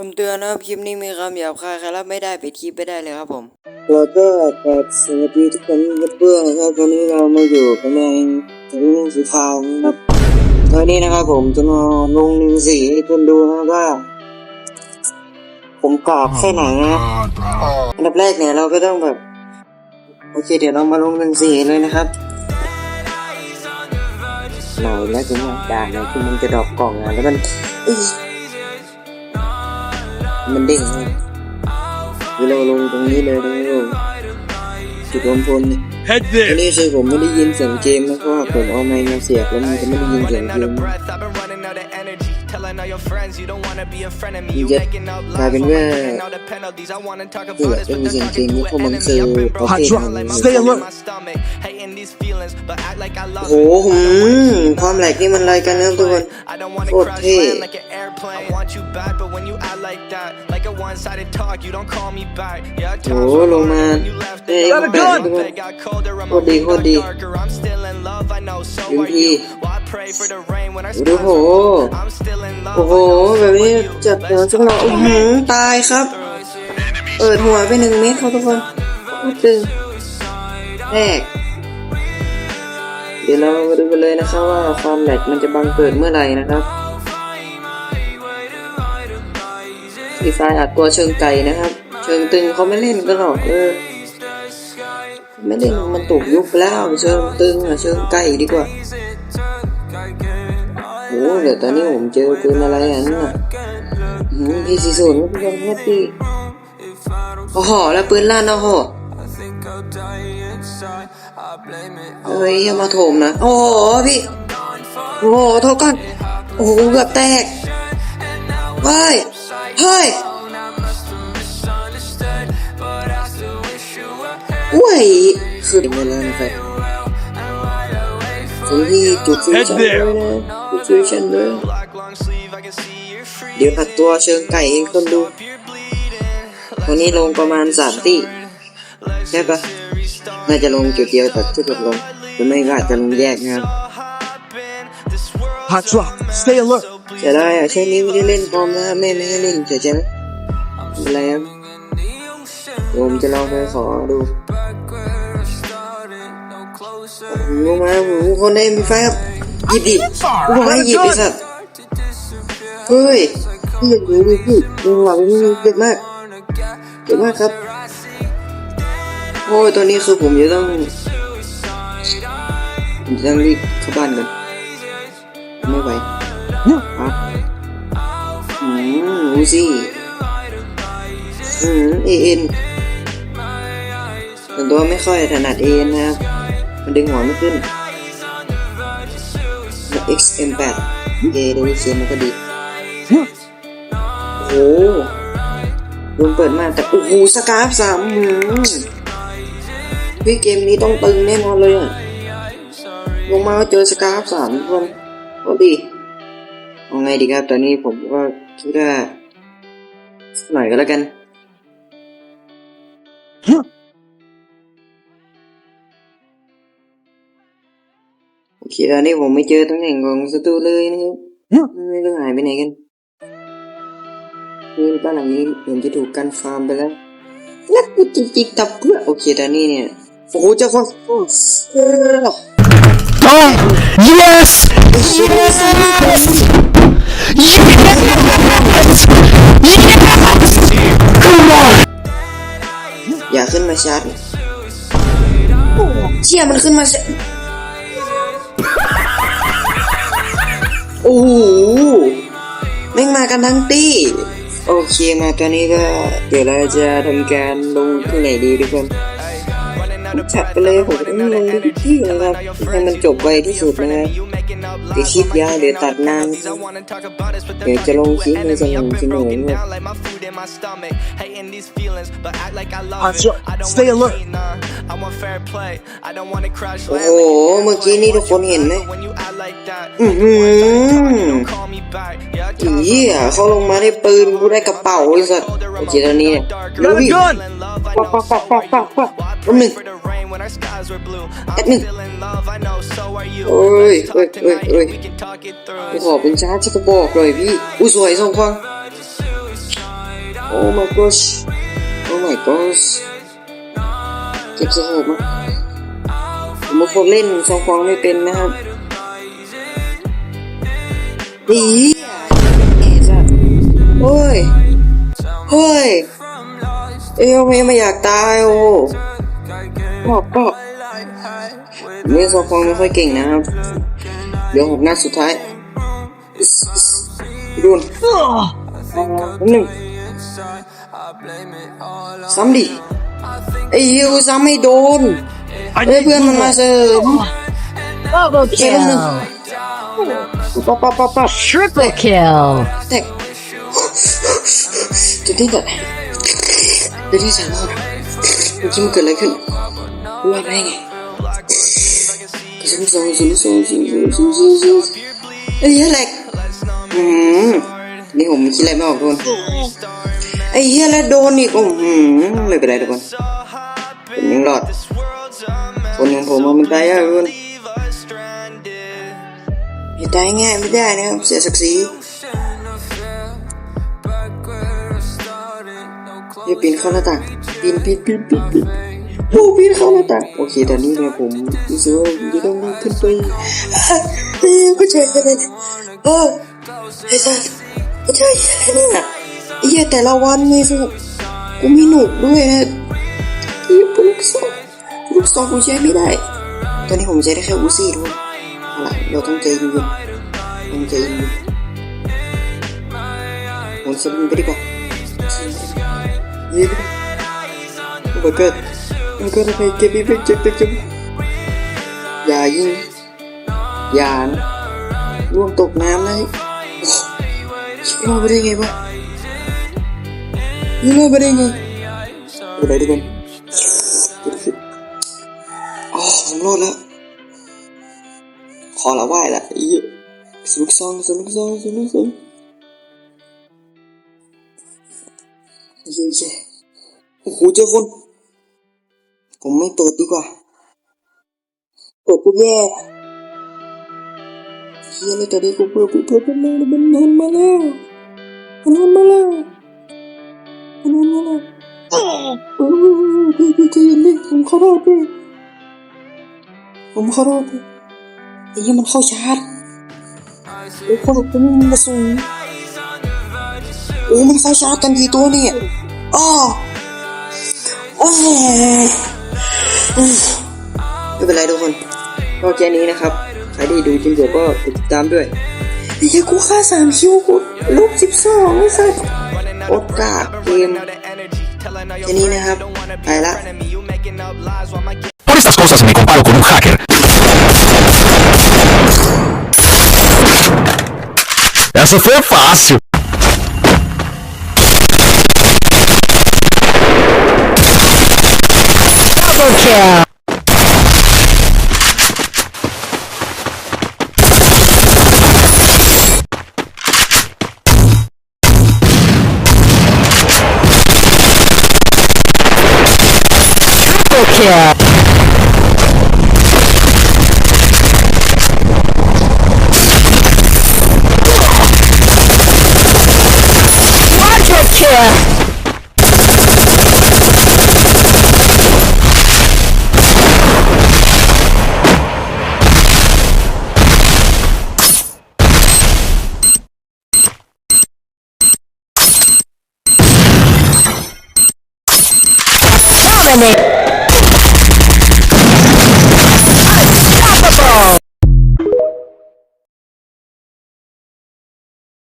คำเตือนนะครับคลิปนี้มีคำหยาบคายใครรับไม่ได้ปิดคลิปไปได้เลยครับผมแล้วก็กราบสวัสดีทุกคนกันเพื่อนนะครับวันนี้เรามาอยู่กันในถึงสุดท้ายนะครับวันนี้นะครับผมจะมาลงหนึ่งสีให้ทุกคนดูนะครับว่า ผมกราบแค่ไหนนะครับอันดับแรกเนี่ยเราก็ต้องแบบ โอเค เดี๋ยวเรามาลงหนึ่งสีเลยนะครับหน่อยแล้วถึงด่านเนี่ยคือมันจะดรอกกล่องอะแล้วมันอื้อ มันเด้งเลยเวลาลงตรงนี้เลยตรงนี้เลยจุดรวมพลเนี่ย Head อัน there. นี้คือผมไม่ได้ยินเสียงเกมนะเพราะว่าผมเอาไมค์มาเสียบแล้วมันจะไม่ได้ยินเสียง Running เก out ม of breath, I've been running out of energy. Telling all your friends you don't wanna be a friend of me. You Just making up กลาย lies เป็น while ว่า paying all the penalties. I wanna talk คือ about แบบ this, เป็น but เสียง they're เกม talking นี่ to เพราะ an มัน enemy. คือ I've been ประ broken เภ โอ้ it. โหหืมความแหลกนี่มันอะไรกันนะครับทุกคน I don't wanna Four crash K. land like an airplane. I want you bad, but when you act like that, like a one-sided talk, you don't call me back. Yeah, I โอ้ times โห were ลงมา harder when you left เอ้ย it. เอ้ยแปดทุกคน Bed got colder, and โค my ตรดี room โคตร got ดี darker. I'm still in love, I know, so ยุง are พี่ you. Well, I pray for the rain when our โอ้ skies โห are blue. I'm still in love, โอ้โห แบบนี้จัดหัวสักหน่อยอื้อหือตายครับ เปิดหัวไปหนึ่งเม็ดครับทุกคนโคตรตึงแรกเดี๋ยวเรามาดูกันเลยนะครับว่าความแหลกมันจะบังเกิดเมื่อไหร่นะครับฟรีไฟอัดตัวเชิงไก่นะครับ เชิงตึงเขาไม่เล่นกันหรอกเออไม่เล่นมันตกยุคไปแล้วเชิงตึงอะเชิงไก่ดีกว่าโอ้เดี๋ยวตอนนี้ผมเจอปืนอะไรอะนั่นน่ะหืมพี่สี่ศูนย์ก็ยังไม่ตีโอ้โหแล้วปืนลั่นโอ้โห เฮ้ยอย่ามาโถมนะ โอ้โหพี่ โอ้โหโทษก่อน โอ้โหเกือบแตก เฮ้ย เฮ้ยอุ้ยคือเวลานะครับสิ่งที่จุดฟิวชั่นด้วยนะจุดฟิวชั่นด้วย Black long sleeve, I can see you're free. เดี๋ยวผัดตัวเชิงไก่เองคนดู You're bleeding. วันนี้ลงประมาณสามตีใช่ปะ น่าจะลงจุดเดียวแต่ที่กดลงหรือไม่ก็อาจจะลงแยกนะครับ Hopping, this world's Hot drop. Stay alert. จะได้อะช่วงนี้ไม่ได้เล่นคอมนะครับแม่ไม่ให้เล่นเฉยๆนะไม่เป็นไรครับเดี๋ยวผมจะลองไปขอดูลงมาผมคนได้มีไฟครับหยิบดิกูบอกให้หยิบไอ้สัตว์เฮ้ยพี่อย่าดูดิพี่ดูหลังนี่เจ็บมากเจ็บมากครับ โอ้ยตอนนี้คือผมจะต้อง ผมจะต้องรีบเข้าบ้านกัน ไม่ไหวครับอืมอูซี่อืมเอ็นแต่ตัวไม่ค่อยถนัดเอ็นนะครับ มันดึงหัวไม่ขึ้นแล้ว XM8 เอได้เสียงมันก็ดี โอ้โหโดนเปิดมาแต่โอ้โหสกาฟสามหืม พี่เกมนี้ต้องตึงแน่นอนเลยอะลงมาก็เจอสกาฟสามคนก็ดีเอาไงดีครับ ตอนนี้ผมก็คิดว่าสักหน่อยก็แล้วกันโอเคตอนนี้ผมไม่เจอตำแหน่งของศัตรูเลยนะครับไม่รู้หายไปไหนกันนี่บ้านหลังนี้เห็นจะถูกกันฟาร์มไปแล้วนักกูจิกจิกตับเพื่อโอเคตอนนี้เนี่ย โอ้โหเจ้าคนโอ้เออ Oh, yes. Yes. Come on. อย่าขึ้นมาชาร์จเชี่ยมันขึ้นมาชาร์จโอ้โหแม่งมากันทั้งตี้โอเคมาตอนนี้ก็เดี๋ยวเราจะทำการลงที่ไหนดีทุกคน จัด breath, ไปเลย I've ผม been จะ running ลง out of ทุกที่ energy. นะครับ Telling all your ให้มัน friends จบ you ไป don't wanna ที่ be สุ a ด friend นะ of me. You making up เดี๋ยว lies คลิป while ยาว paying เดี๋ยว all ตัด the นาน penalties. I wanna talk about this, but เดี๋ยว they're จะลง talking คลิป to ใน an ส enemy. มอง I've ส been มอง broken เนี่ ย down like my food in my stomach. Hating these feelings, but act like I love Hot it. drop. I don't Stay wanna alert. cheat, nah. I want fair play. I don't wanna crash โอ้ land โห like an เมื่อกี้ airplane. นี่ทุกคนเห็นไหม But when you act like that, อื้อ like หื a one-sided talk, อ you don't call me back. Yeah, I อี times เหี้ยเขาลงมาได้ปืนกูได้กระเป๋าไอ้สัสโอเคตอนนี้เนี่ย You got a gun. ปักปักปักปักปักปักแป๊บหนึง for the rain when our skies were blue. แป๊บ I'm หนึง still in love, I know, so are you. โอ้ย Let's เอ้ย talk เอ้ย tonight, เอ้ย we can talk it กู through. ขอเป็นชาร์จสักกระบอกเลยพี่อู้สวยสองฟัง โอ้ my gosh โอ้ my gosh เก็บสะโคปมาผมมาคนเล่นซองฟองไม่เป็นนะครับดีเอสัโอ้ย เฮ้ย เอ้ยไม่ไม่อยากตายโอ้บอกก็เล่นซองฟองไม่ค่อยเก่งนะครับ เดี๋ยวหกหน้าสุดท้ายอิสอิสดูนหนึ่ง ซ้ำดิไอ้เหี้ยกูซ้ำไม่โดนเอ้ยเพื่อนมันมาเสริม Double kill. ปั๊บปั๊บปั๊บปั๊บ Triple kill. แตกจุดที่ตัดเดี๋ยวที่สามคนเมื่อกี้มันเกิดอะไรขึ้นรู้ว่าไปได้ไงศูนย์สองศูนย์สองศูนย์สองศูนย์สองศูนย์สองไอ้เหี้ยแหลกอืมนี่ผมคิดอะไรไม่ออกทุกคน ไอ้เหี้ยแล้วโดนอีกอืมไม่เป็นไรทุกคนผมยังรอดคนอย่างผมมันตายยากทุกคนอย่าตายง่ายไม่ได้นะครับเสียศักดิ์ศรีอย่าปีนเข้าหน้าต่างปีนปีนปีนปีนปีนโอ้ปีนเข้าหน้าต่างโอเคตอนนี้เนี่ยผมรู้สึกว่าผมจะต้องรีบขึ้นไปเฮ้ยผู้ชายอะไรเนี่ยเออไอ้สัสผู้ชายอะไรเนี่ย ไอ้เหี้ยแต่ละวันไงสิกูมีหนุกด้วยนะที่ลูกซองลูกซองกูใช้ไม่ได้ ตอนนี้ผมใช้ได้แค่อูซี่ด้วยเอาล่ะเราต้องใจเย็นๆต้องใจเย็นๆผมสลิงไปดีกว่าเย้โอ้ my god โอ้ my god ทำไมเก็บอีเก็บเจ็บเจ็บอย่ายิงอย่านร่วงตกน้ำนะโอ้ชิบรอดไปได้ไงวะ ยิงรอดไปได้ไงไปไหนทุกคนอ๋อผมรอดแล้ว ขอละไหว้ละอีสนุกซองสนุกซองสนุกซองเย้เย้โอ้โหเจอคน ผมไม่เปิดดีกว่าเปิดปุ๊บแย่เฮียเลยตอนนี้กูเปิดปุ๊บเปิดปุ๊บมาแล้วมันมาแล้วมันมาแล้ว ขอโทษพี่ผมขอโทษพี่ไอ้ยี่มันเข้าชาร์จโอ้โหเป็นกระสุนโอ้มันเข้าชาร์จกันทีตัวเนี่ยอ้อโอ้ไม่เป็นไรทุกคนก็แค่นี้นะครับ ใครที่ดูจริงเดี๋ยวก็กดติดตามด้วยไอ้ยี่กูฆ่าสามคิวกูลบสิบสองไอ้สัสโอดกากเกมแค่นี้นะครับ ไปละ Por estas cosas me comparo con un hacker. Essa foi fácil. Double kill. Triple kill. jóvenes.